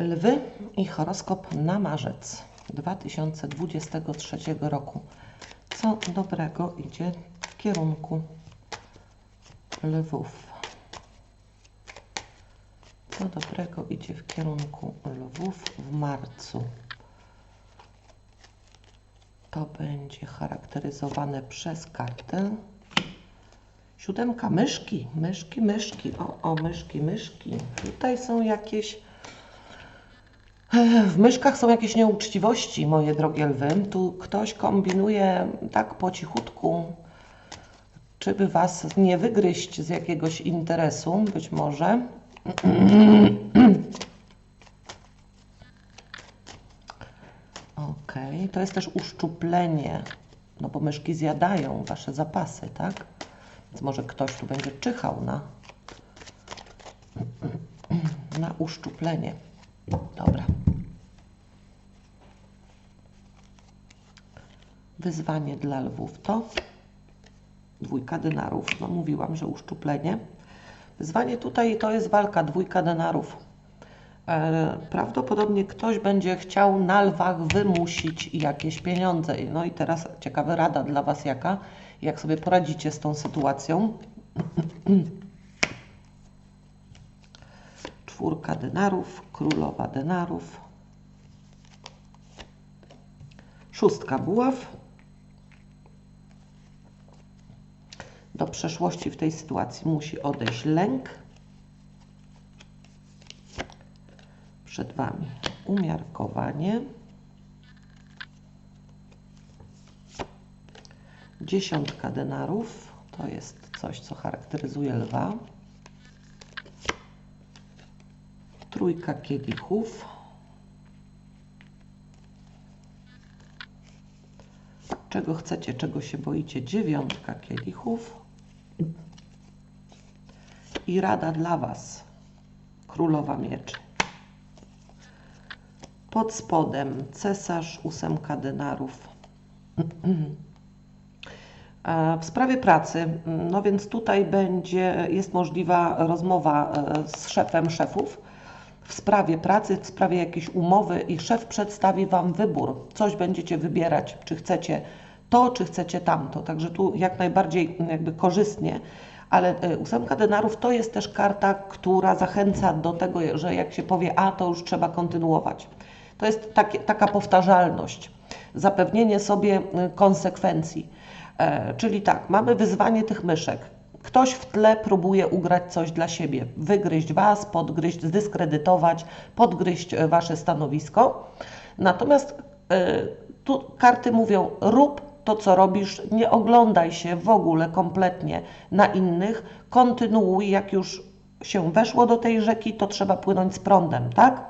Lwy i horoskop na marzec 2023 roku. Co dobrego idzie w kierunku lwów? Co dobrego idzie w kierunku lwów w marcu? To będzie charakteryzowane przez kartę. Siódemka myszki, myszki, myszki. O, o, myszki, myszki. Tutaj są jakieś. W myszkach są jakieś nieuczciwości, moje drogie lwy. Tu ktoś kombinuje tak po cichutku, czy by was nie wygryźć z jakiegoś interesu, być może. Ok, to jest też uszczuplenie, no bo myszki zjadają wasze zapasy, tak? Więc może ktoś tu będzie czyhał na, na uszczuplenie. Dobra. Wyzwanie dla lwów to dwójka denarów. No mówiłam, że uszczuplenie. Wyzwanie tutaj to jest walka, dwójka denarów. E, prawdopodobnie ktoś będzie chciał na lwach wymusić jakieś pieniądze. No i teraz ciekawa rada dla Was jaka, jak sobie poradzicie z tą sytuacją. Czwórka denarów, królowa denarów, szóstka buław. Do przeszłości w tej sytuacji musi odejść lęk. Przed Wami umiarkowanie. Dziesiątka denarów to jest coś, co charakteryzuje lwa. Trójka kielichów. Czego chcecie, czego się boicie? Dziewiątka kielichów. I rada dla Was. Królowa mieczy. Pod spodem cesarz, ósemka denarów. W sprawie pracy, no więc tutaj będzie, jest możliwa rozmowa e, z szefem szefów w sprawie pracy, w sprawie jakiejś umowy i szef przedstawi Wam wybór. Coś będziecie wybierać, czy chcecie to, czy chcecie tamto. Także tu jak najbardziej jakby korzystnie. Ale e, ósemka denarów to jest też karta, która zachęca do tego, że jak się powie A, to już trzeba kontynuować. To jest takie, taka powtarzalność, zapewnienie sobie y, konsekwencji. E, czyli tak, mamy wyzwanie tych myszek. Ktoś w tle próbuje ugrać coś dla siebie, wygryźć Was, podgryźć, zdyskredytować, podgryźć e, Wasze stanowisko. Natomiast e, tu karty mówią: rób to, co robisz, nie oglądaj się w ogóle kompletnie na innych, kontynuuj, jak już się weszło do tej rzeki, to trzeba płynąć z prądem, tak?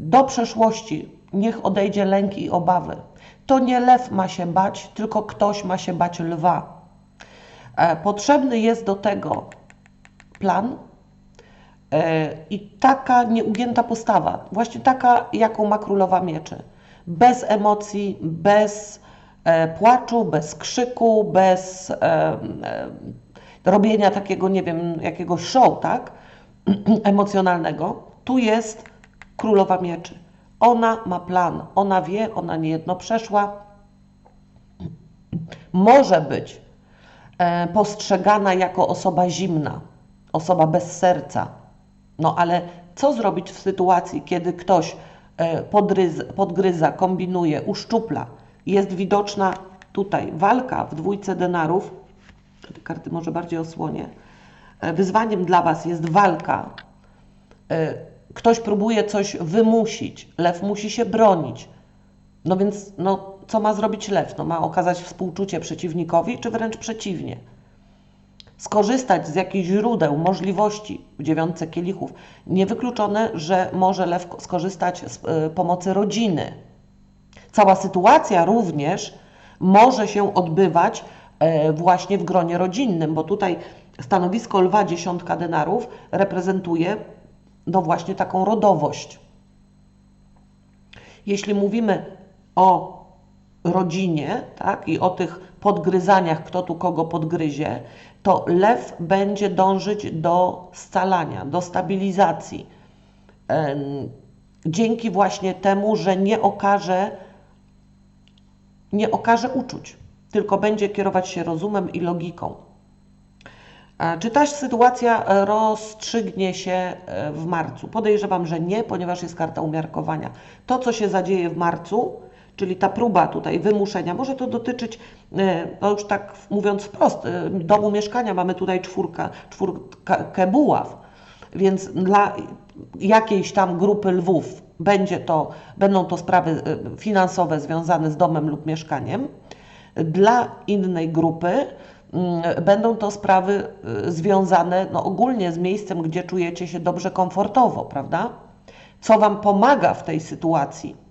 Do przeszłości niech odejdzie lęk i obawy. To nie lew ma się bać, tylko ktoś ma się bać lwa. E, potrzebny jest do tego plan e, i taka nieugięta postawa, właśnie taka, jaką ma królowa mieczy. Bez emocji, bez e, płaczu, bez krzyku, bez robienia takiego, nie wiem, jakiegoś show, tak? emocjonalnego. Tu jest królowa mieczy. Ona ma plan, ona wie, ona niejedno przeszła. Może być postrzegana jako osoba zimna, osoba bez serca. No ale co zrobić w sytuacji, kiedy ktoś e, podryz, podgryza, kombinuje, uszczupla? Jest widoczna tutaj walka w dwójce denarów. Te karty może bardziej osłonię. E, wyzwaniem dla Was jest walka ktoś próbuje coś wymusić, lew musi się bronić. No więc, no, co ma zrobić lew? No, ma okazać współczucie przeciwnikowi, czy wręcz przeciwnie? Skorzystać z jakichś źródeł, możliwości w dziewiątce kielichów. Niewykluczone, że może lew skorzystać z y, pomocy rodziny. Cała sytuacja również może się odbywać y, właśnie w gronie rodzinnym, bo tutaj stanowisko lwa dziesiątka denarów reprezentuje no właśnie taką rodowość. Jeśli mówimy o rodzinie tak, i o tych podgryzaniach, kto tu kogo podgryzie, to lew będzie dążyć do scalania, do stabilizacji. dzięki właśnie temu, że nie okaże, nie okaże uczuć, tylko będzie kierować się rozumem i logiką. A Czy ta sytuacja e, rozstrzygnie się e, w marcu? Podejrzewam, że nie, ponieważ jest karta umiarkowania. To, co się zadzieje w marcu, czyli ta próba tutaj wymuszenia, może to dotyczyć, e, no już tak mówiąc wprost, e, domu mieszkania, mamy tutaj czwórka, czwórkę buław, więc dla jakiejś tam grupy lwów będzie to, będą to sprawy e, finansowe związane z domem lub mieszkaniem. Dla innej grupy mm, będą to sprawy związane no, ogólnie z miejscem, gdzie czujecie się dobrze, komfortowo, prawda? Co Wam pomaga w tej sytuacji?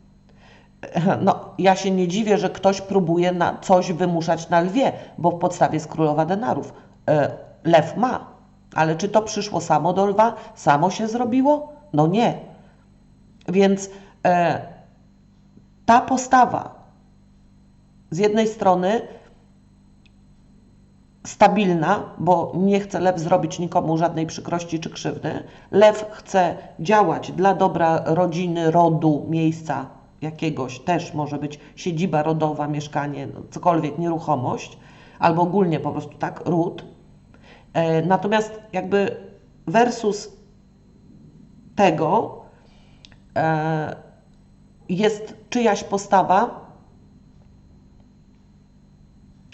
No, ja się nie dziwię, że ktoś próbuje na coś wymuszać na lwie, bo w podstawie jest królowa denarów. E, Lew ma, ale czy to przyszło samo do lwa? Samo się zrobiło? No nie. Więc e, ta postawa z jednej strony stabilna, bo nie chce lew zrobić nikomu żadnej przykrości czy krzywdy. Lew chce działać dla dobra rodziny, rodu, miejsca jakiegoś, też może być siedziba rodowa, mieszkanie, no, cokolwiek, nieruchomość, albo ogólnie po prostu tak, ród. E, natomiast jakby versus tego e, jest czyjaś postawa,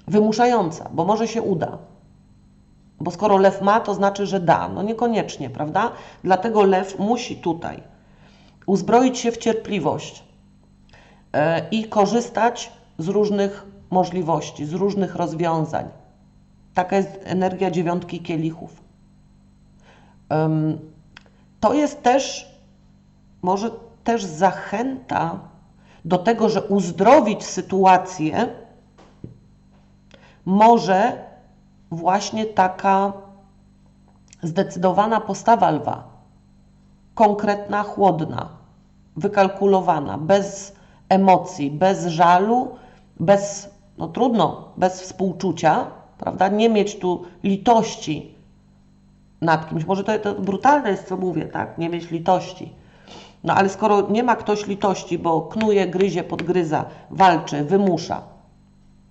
wymuszająca, bo może się uda. Bo skoro lew ma, to znaczy, że da. No niekoniecznie, prawda? Dlatego lew musi tutaj uzbroić się w cierpliwość i korzystać z różnych możliwości, z różnych rozwiązań. Taka jest energia dziewiątki kielichów. To jest też, może też zachęta do tego, że uzdrowić sytuację, może właśnie taka zdecydowana postawa lwa, konkretna, chłodna, wykalkulowana, bez emocji, bez żalu, bez, no trudno, bez współczucia, prawda? Nie mieć tu litości nad kimś. Może to, to brutalne jest, co mówię, tak? Nie mieć litości. No ale skoro nie ma ktoś litości, bo knuje, gryzie, podgryza, walczy, wymusza,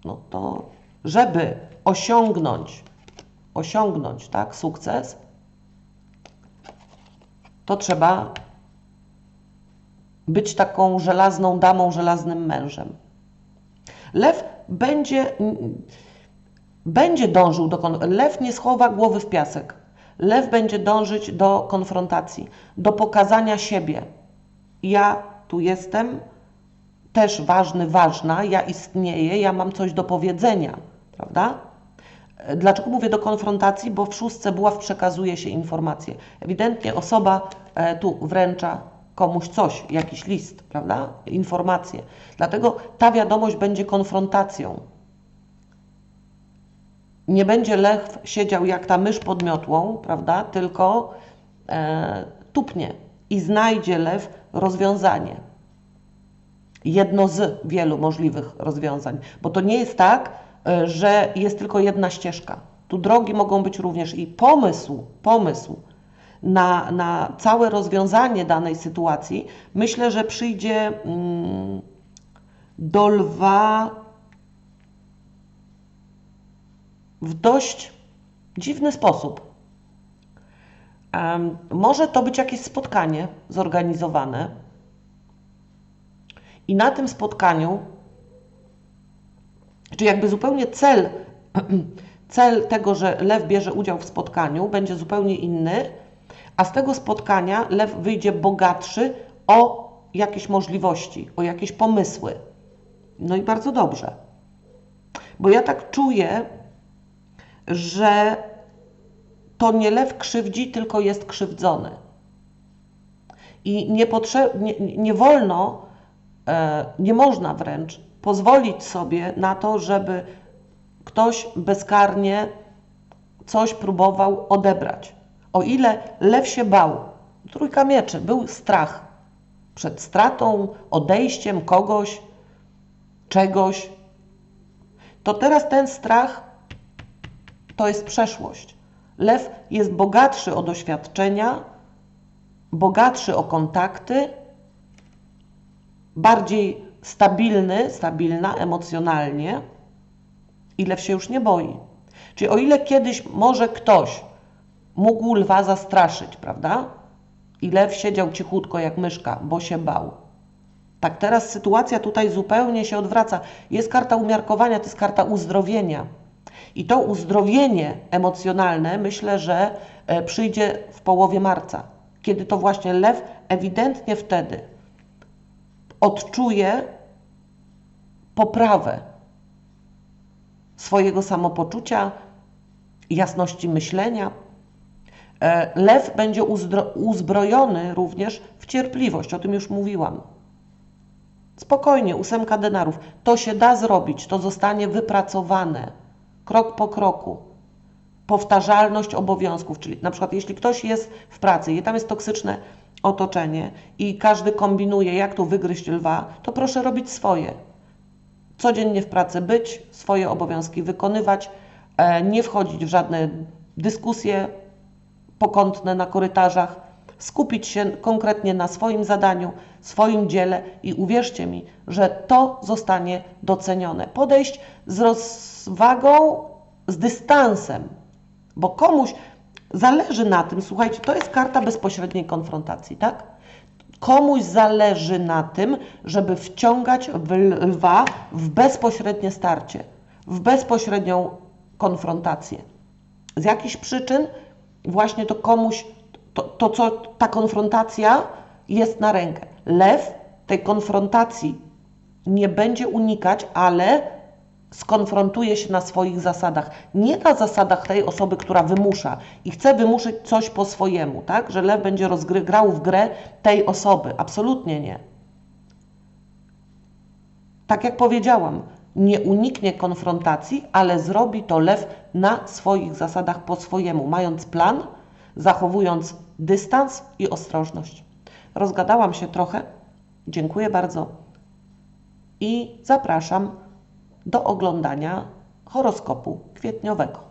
no to żeby osiągnąć, osiągnąć tak, sukces, to trzeba być taką żelazną damą, żelaznym mężem. Lew będzie, będzie dążył do. Lew nie schowa głowy w piasek. Lew będzie dążyć do konfrontacji, do pokazania siebie. Ja tu jestem, też ważny, ważna, ja istnieję, ja mam coś do powiedzenia, prawda? Dlaczego mówię do konfrontacji? Bo w szóstce buław przekazuje się informacje. Ewidentnie osoba e, tu wręcza komuś coś, jakiś list, prawda? Informacje. Dlatego ta wiadomość będzie konfrontacją. Nie będzie lew siedział jak ta mysz pod miotłą, prawda? Tylko e, tupnie i znajdzie lew rozwiązanie jedno z wielu możliwych rozwiązań, bo to nie jest tak, e, że jest tylko jedna ścieżka. Tu drogi mogą być również i pomysł, pomysł na, na całe rozwiązanie danej sytuacji. Myślę, że przyjdzie mm, do lwa w dość dziwny sposób. Może to być jakieś spotkanie zorganizowane, i na tym spotkaniu, czy jakby zupełnie cel, cel tego, że lew bierze udział w spotkaniu, będzie zupełnie inny, a z tego spotkania lew wyjdzie bogatszy o jakieś możliwości, o jakieś pomysły. No i bardzo dobrze. Bo ja tak czuję, że to nie lew krzywdzi, tylko jest krzywdzony. I nie, nie, nie wolno E, nie można wręcz pozwolić sobie na to, żeby ktoś bezkarnie coś próbował odebrać. O ile lew się bał, trójka mieczy, był strach przed stratą, odejściem kogoś, czegoś, to teraz ten strach to jest przeszłość. Lew jest bogatszy o doświadczenia, bogatszy o kontakty, bardziej stabilny, stabilna emocjonalnie i lew się już nie boi. Czyli o ile kiedyś może ktoś mógł lwa zastraszyć, prawda? I lew siedział cichutko jak myszka, bo się bał. Tak teraz sytuacja tutaj zupełnie się odwraca. Jest karta umiarkowania, to jest karta uzdrowienia. I to uzdrowienie emocjonalne myślę, że e, przyjdzie w połowie marca, kiedy to właśnie lew ewidentnie wtedy odczuje poprawę swojego samopoczucia, jasności myślenia. E, Lew będzie uzbrojony również w cierpliwość, o tym już mówiłam. Spokojnie, ósemka denarów. To się da zrobić, to zostanie wypracowane krok po kroku. Powtarzalność obowiązków, czyli na przykład jeśli ktoś jest w pracy i tam jest toksyczne otoczenie i każdy kombinuje, jak tu wygryźć lwa, to proszę robić swoje. Codziennie w pracy być, swoje obowiązki wykonywać, e, nie wchodzić w żadne dyskusje pokątne na korytarzach, skupić się konkretnie na swoim zadaniu, swoim dziele i uwierzcie mi, że to zostanie docenione. Podejść z rozwagą, z dystansem, bo komuś zależy na tym, słuchajcie, to jest karta bezpośredniej konfrontacji, tak? Komuś zależy na tym, żeby wciągać lwa w bezpośrednie starcie, w bezpośrednią konfrontację. Z jakichś przyczyn właśnie to komuś, to, to co ta konfrontacja jest na rękę. Lew tej konfrontacji nie będzie unikać, ale skonfrontuje się na swoich zasadach. Nie na zasadach tej osoby, która wymusza i chce wymuszyć coś po swojemu, tak? Że lew będzie rozgrał w grę tej osoby. Absolutnie nie. Tak jak powiedziałam, nie uniknie konfrontacji, ale zrobi to lew na swoich zasadach po swojemu, mając plan, zachowując dystans i ostrożność. Rozgadałam się trochę. Dziękuję bardzo i zapraszam do oglądania horoskopu kwietniowego.